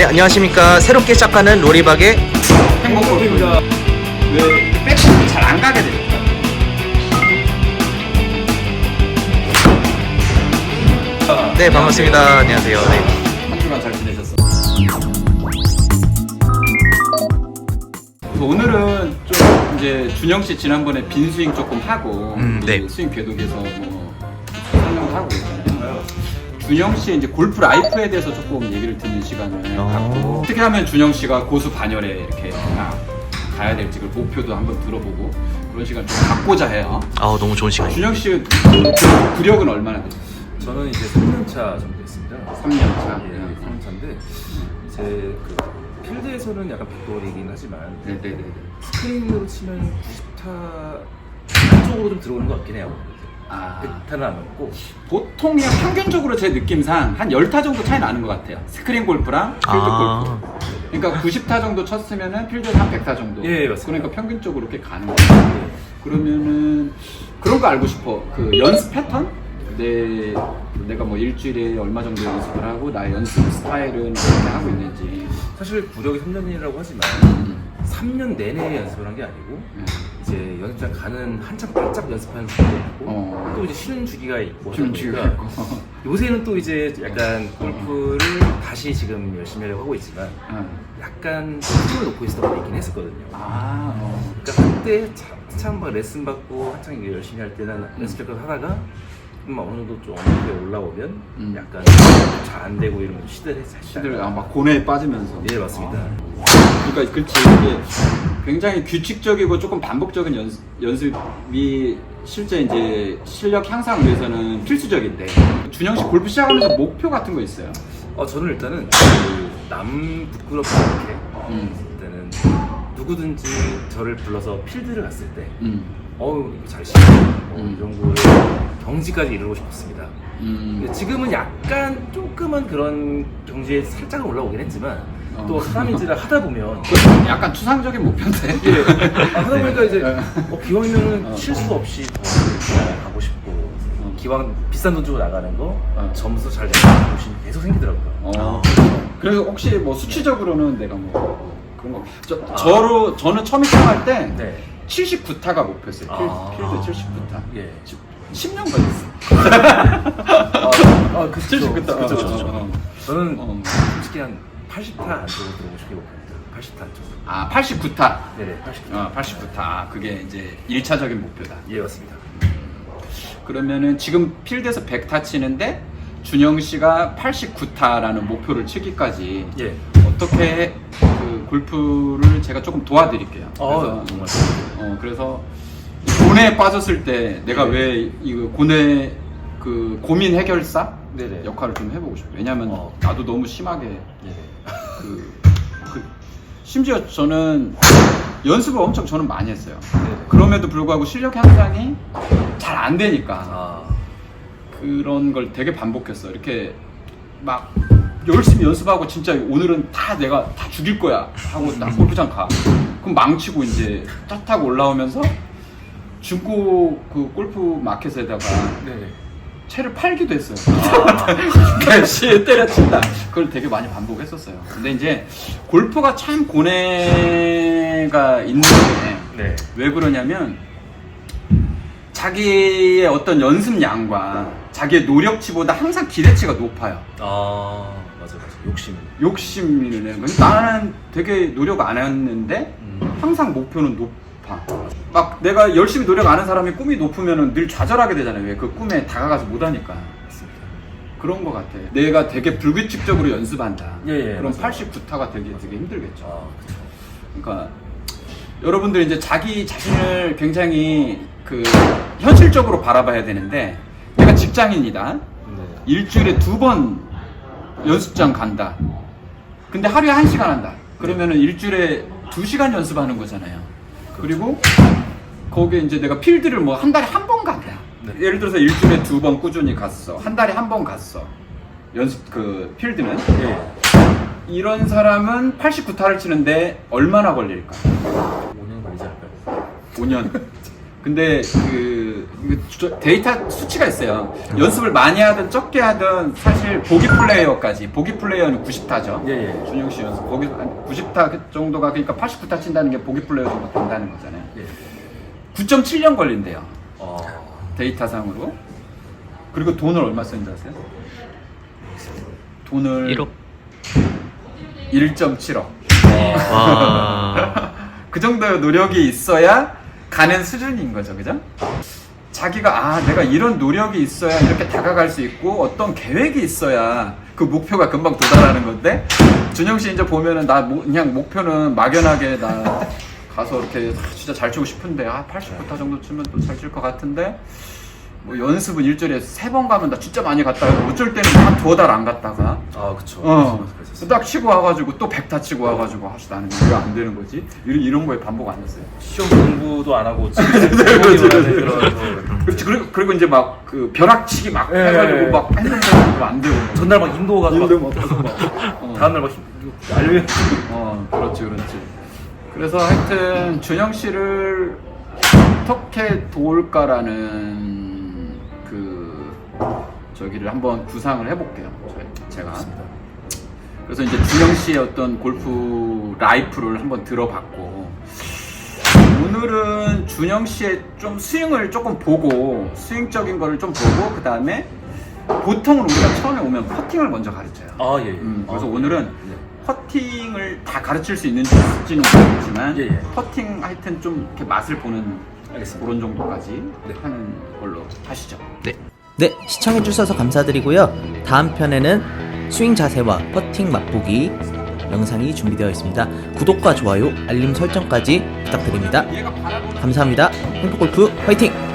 네, 안녕하십니까. 새롭게 시작하는 로리박의 행복골프입니다. 왜 백스윙이 잘안 가게 됩니까? 네, 반갑습니다. 안녕하세요. 네. 한 주간 잘 지내셨어? 그 오늘은 좀 이제 준영 씨 지난번에 빈 스윙 조금 하고 음, 네. 이제 스윙 궤도에서 뭐 설명을 하고 있잖아요. 준영 씨의 이제 골프 라이프에 대해서 조금 얘기를 듣는 시간을 어. 갖고 어떻게 하면 준영 씨가 고수 반열에 이렇게 가- 가야 될지 그 목표도 한번 들어보고 그런 시간 좀 갖고자 해요. 아, 너무 좋은 시간이에요. 준영 씨그 구력은 얼마나 되죠? 저는 이제 3년 차 정도 됐습니다. 3년 차. 예, 3년 차인데 이제 그 필드에서는 약간 백돌이긴 하지만 네 네 네. 스크린으로 치면 90타 안쪽으로 좀 들어오는 것 같긴 해요. 아. 100타는 안 넘고 보통 그냥 평균적으로 제 느낌상 한 10타 정도 차이 나는 것 같아요. 스크린 골프랑 필드 아. 골프. 그러니까 90타 정도 쳤으면은 필드에서 한 100타 정도. 예, 맞습니다. 그러니까 평균적으로 이렇게 가는 거예요. 그러면은 그런 거 알고 싶어. 그 연습 패턴? 내 내가 뭐 일주일에 얼마 정도 연습을 하고 나의 연습 스타일은 어떻게 하고 있는지. 사실 구력이 3년이라고 하지만 음. 3년 내내 연습을 한 게 아니고 네. 이제 연습장 가는 한참 바짝 연습하는 주기가 있고 어. 또 이제 쉬는 주기가 있고 하다 주기가 보니까 있고. 요새는 또 이제 약간 골프를 다시 지금 열심히 하려고 하고 있지만 응. 약간 힘을 놓고 있었던 게 있긴 했었거든요. 아. 어. 그러니까 한때 참 막 레슨 받고 한창 열심히 할 때는 연습 을 하다가 좀 어느 정도 좀 어느 올라오면 음. 약간 잘 안 되고 이러면 시들해 시들 아, 막 고뇌에 빠지면서. 네 맞습니다. 그러니까 그렇지 이게 굉장히 규칙적이고 조금 반복적인 연습, 연습이 실제 이제 실력 향상을 위해서는 필수적인데 준영 씨 골프 시작하면서 목표 같은 거 있어요? 어 저는 일단은 그남 부끄럽지 않게 음. 일단은 누구든지 저를 불러서 필드를 갔을 때 음. 어우 이거 잘뭐 음. 이런 거를 경지까지 이루고 싶었습니다. 음. 근데 지금은 약간 조금은 그런 경지에 살짝은 올라오긴 했지만 어. 또 사람인지라 하다 보면 약간 추상적인 목표인데. 예. 아, 하다 보니까 이제 어, 기왕이면은 어. 실수 없이 더 가고 싶고 기왕 비싼 돈 주고 나가는 거 어. 점수 잘 내는 곳이 계속 생기더라고요. 어. 그래서 혹시 뭐 수치적으로는 내가 뭐 그런 거 저, 저로 저는 처음 시작할 때 네. 79타가 목표였어요. 필, 아. 필드 79타. 예. 10년 걸렸어. 아, 아 그쵸. 79타. 그쵸, 그쵸, 그쵸. 어, 어. 저는 어. 솔직히 한 80타 안쪽으로 들어오고 싶게 목표입니다. 80타 안쪽으로. 아, 89타. 네네, 80타. 어, 89타. 아, 그게 이제 1차적인 목표다. 예, 맞습니다. 그러면은 지금 필드에서 100타 치는데 준영 씨가 89타라는 목표를 치기까지 예. 어떻게 그 골프를 제가 조금 도와드릴게요. 어, 그래서, 정말. 어, 그래서 고뇌에 빠졌을 때 내가 네. 왜 이거 고뇌 그 고민 해결사 네네. 역할을 좀 해보고 싶어요. 왜냐면 어. 나도 너무 심하게 예. 그, 그 심지어 저는 연습을 엄청 저는 많이 했어요. 네네. 그럼에도 불구하고 실력 향상이 잘 안 되니까 아, 그런 걸 되게 반복했어. 이렇게 막 열심히 연습하고 진짜 오늘은 다 내가 다 죽일 거야 하고 나 골프장 가. 그럼 망치고 이제 차 타고 올라오면서 중고 그 골프 마켓에다가. 채를 팔기도 했어요. 아, 개시에 때려친다. 그걸 되게 많이 반복했었어요. 근데 이제 골프가 참 고뇌가 있는 게 네. 왜 그러냐면 자기의 어떤 연습량과 자기의 노력치보다 항상 기대치가 높아요. 아, 맞아, 맞아. 욕심. 근데 나는 되게 노력 안 했는데 음. 항상 목표는 높아. 막 내가 열심히 노력 안 한 사람이 꿈이 높으면 늘 좌절하게 되잖아요. 왜 그 꿈에 다가가지 못하니까. 맞습니다. 그런 것 같아. 내가 되게 불규칙적으로 연습한다. 예, 예, 그럼 맞아요. 89타가 되게 되게 힘들겠죠. 아, 그쵸. 그러니까 여러분들 이제 자기 자신을 굉장히 그 현실적으로 바라봐야 되는데 내가 직장인이다. 네. 일주일에 두번 연습장 간다. 근데 하루에 한 시간 한다. 그러면은 일주일에 두 시간 연습하는 거잖아요. 그리고 거기에 이제 내가 필드를 뭐 한 달에 한 번 간다. 네. 예를 들어서 일주일에 두 번 꾸준히 갔어. 한 달에 한 번 갔어. 연습 그 필드는 예. 이런 사람은 89타를 치는데 얼마나 걸릴까? 5년 걸리지 않을까요? 5년. 근데 그 데이터 수치가 있어요. 연습을 많이 하든 적게 하든 사실 보기 플레이어까지 보기 플레이어는 90타죠. 예, 예. 준영 씨 연습 거기 한 90타 정도가 그러니까 89타 친다는 게 보기 플레이어 정도 된다는 거잖아요. 예. 9.7년 걸린대요. 어. 데이터상으로. 그리고 돈을 얼마 쓰는지 아세요? 돈을 1억 1.7억. 와 그 정도의 노력이 있어야 가는 수준인 거죠, 그죠? 자기가 아 내가 이런 노력이 있어야 이렇게 다가갈 수 있고 어떤 계획이 있어야 그 목표가 금방 도달하는 건데 준영 씨 이제 보면은 나 mo- 그냥 목표는 막연하게 나 가서 이렇게 아, 진짜 잘 치고 싶은데 아 89타 정도 치면 또 잘 칠 것 같은데 뭐 연습은 일주일에 세 번 가면 나 진짜 많이 갔다 가 어쩔 때는 한 두어 달안 갔다가 아 그쵸. 어, 그랬었어요. 딱 치고 와가지고 또 백타 치고 와가지고 하시 나는 이거 안 되는 거지 이런, 이런 거에 반복 안 했어요 시험 공부도 안 하고 지금 그렇지, 그렇지. 들어서 그렇지 그리고, 그리고 이제 막 그 벼락치기 막 예, 해가지고 예. 막 했는데 안 되고 전날 막 인도 가서 막. 어. 다음날 막 알면 어 그렇지 그렇지 그래서 하여튼 준영 씨를 어떻게 도울까라는 그 저기를 한번 구상을 해볼게요 저- 제가 그래서 이제 준영 씨의 어떤 골프 라이프를 한번 들어봤고 오늘은 준영 씨의 좀 스윙을 조금 보고 스윙적인 거를 좀 보고 그 다음에 보통은 우리가 처음에 오면 퍼팅을 먼저 가르쳐요. 아 예. 예. 음, 그래서 아, 오늘은 네. 퍼팅을 다 가르칠 수 있는지는 모르겠지만 예, 예. 퍼팅 하여튼 좀 이렇게 맛을 보는 알겠습니다. 그런 정도까지 네. 하는 걸로 하시죠. 네, 시청해주셔서 감사드리고요. 다음 편에는 스윙 자세와 퍼팅 맛보기 영상이 준비되어 있습니다. 구독과 좋아요, 알림 설정까지 부탁드립니다. 감사합니다. 행복골프 화이팅!